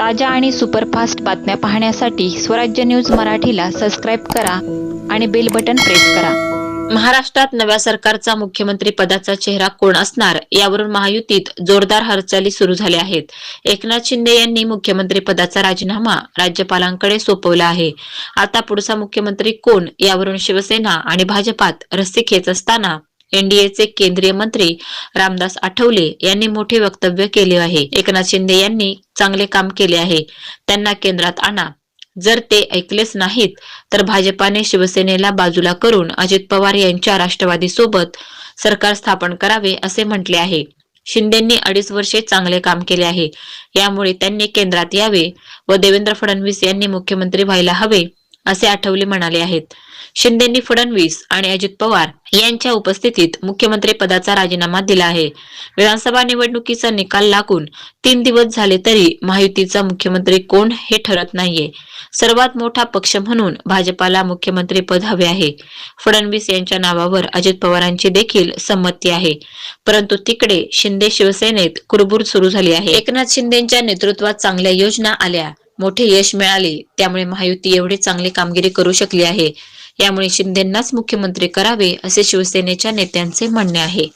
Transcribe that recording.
ताज्या आणि सुपरफास्ट बातम्या पाहण्यासाठी स्वराज्य न्यूज मराठीला सबस्क्राईब करा आणि बेल बटन प्रेस करा. महाराष्ट्रात नव्या सरकारचा मुख्यमंत्री पदाचा चेहरा कोण असणार यावरून महायुतीत जोरदार हालचाली सुरू झाल्या आहेत. एकनाथ शिंदे यांनी मुख्यमंत्री पदाचा राजीनामा राज्यपालांकडे सोपवला आहे. आता पुढचा मुख्यमंत्री कोण यावरून शिवसेना आणि भाजपात रस्सी खेच असताना एनडीएचे केंद्रीय मंत्री रामदास आठवले यांनी मोठे वक्तव्य केले आहे. एकनाथ शिंदे यांनी चांगले काम केले आहे. त्यांना केंद्रात आणा. जर ते ऐकलेच नाहीत तर भाजपाने शिवसेनेला बाजूला करून अजित पवार यांच्या राष्ट्रवादी सोबत सरकार स्थापन करावे असे म्हटले आहे. शिंदेंनी अडीच वर्षे चांगले काम केले आहे. यामुळे त्यांनी केंद्रात यावे व देवेंद्र फडणवीस यांनी मुख्यमंत्री व्हायला हवे. असे आठवले म्हणाले आहेत. शिंदेंनी फडणवीस आणि अजित पवार यांच्या उपस्थितीत मुख्यमंत्री पदाचा राजीनामा दिला आहे. विधानसभा निवडणुकीचा निकाल लागून तीन दिवस झाले तरी महायुतीचा मुख्यमंत्री कोण हे ठरत नाहीये. सर्वात मोठा पक्ष म्हणून भाजपाला मुख्यमंत्री पद हवे आहे. फडणवीस यांच्या नावावर अजित पवारांची देखील संमती आहे. परंतु तिकडे शिंदे शिवसेनेत कुरबुर सुरू झाली आहे. एकनाथ शिंदेच्या नेतृत्वात चांगल्या योजना आल्या. मोठे यश मिळाले. त्यामुळे महायुती एवढे चांगली कामगिरी करू शकली आहे. यामुळे शिंदेंनाच मुख्यमंत्री करावे असे शिवसेनेच्या नेत्यांचे म्हणणे आहे.